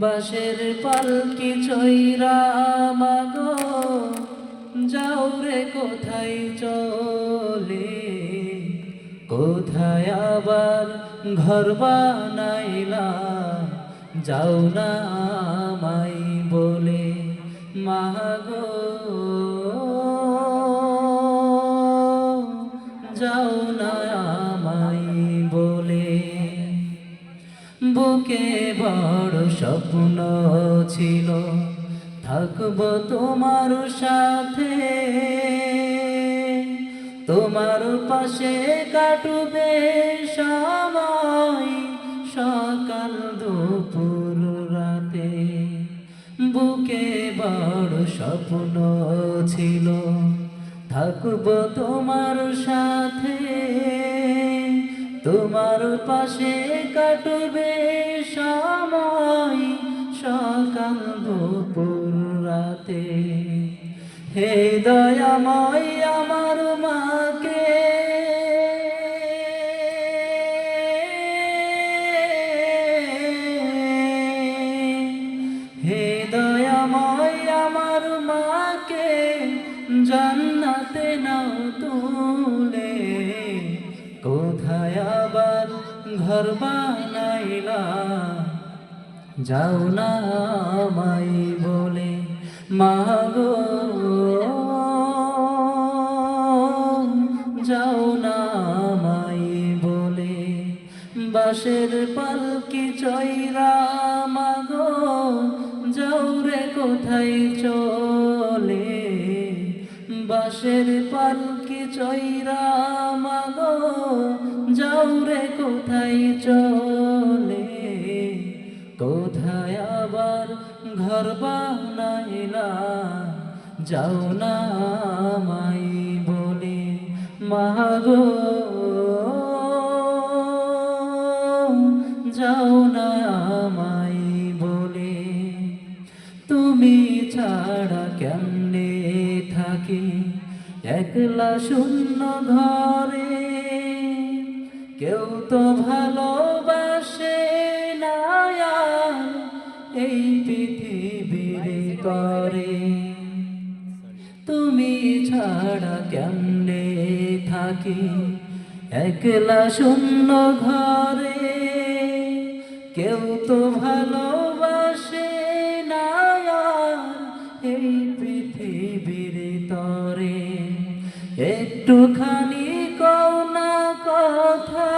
বাসের পালকি চৈরা মাগো? যাও রে কোথায় চলে? কোথায় আবার ঘর বানাইলা? যাও না আমায় বলে। মাগো, যাও না আমায় বলে। বুকে বড় স্বপ্ন ছিল, থাকব তোমার সাথে। তোমার পাশে কাটবে সময়, সকাল দুপুর বুকে বড় স্বপ্ন ছিল। থাকব তোমার সাথে, তোমার পাশে কাটবে সময়। সকাল দুপুর রাতে, হে দয়াময় আমার মাকে। হে দয়াময় আমার মাকে জান্নাতে নাও তুলে। কোথায় আবার ঘর বানাইলা? যাও না আমায় বলে, মাগো। যাও না আমায় বলে বাসের পালকি চৈরা মাগো। কোথায় চলে? বাসের পালকি চৈরা মাগো যাও রে, কোথায় চলে? কোথায় আবার ঘর বানাইলা যাও না মাই বলে মাগো যাও না মাই ছাড়া কেমনে থাকি? একলা শূন্য ঘরে কেউ তো ভালোবাসে না এই পৃথিবীর করে তুমি ছাড়া কেমনে থাকি? একলা শূন্য ঘরে কেউ তো ভালোবাসে এই পৃথিবীর তরে। একটুখানি কৌনা কথা।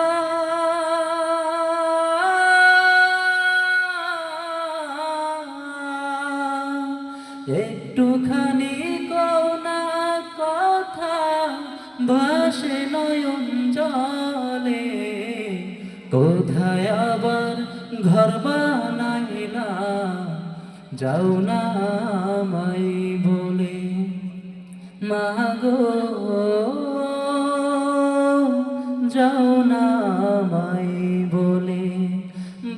একটুখানি কৌনা কথা। ভাসে নয়ন জলে। কোথায় আবার ঘর বানাইলা যাও না মাই বলে মাগো যাও না মাই বলে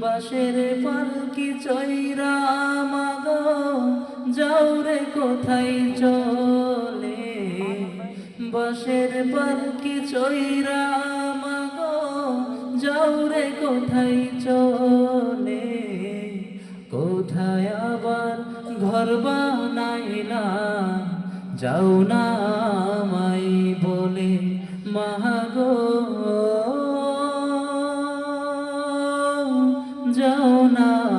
বাসের পালকি চৈরা মাগো যাও রে কোথায় চলে বাসের পালকি চৈরা মাগো যাও রে কোথায় চলে? ঘর বানাইলা যাও না মাই বলে মাগো যাও না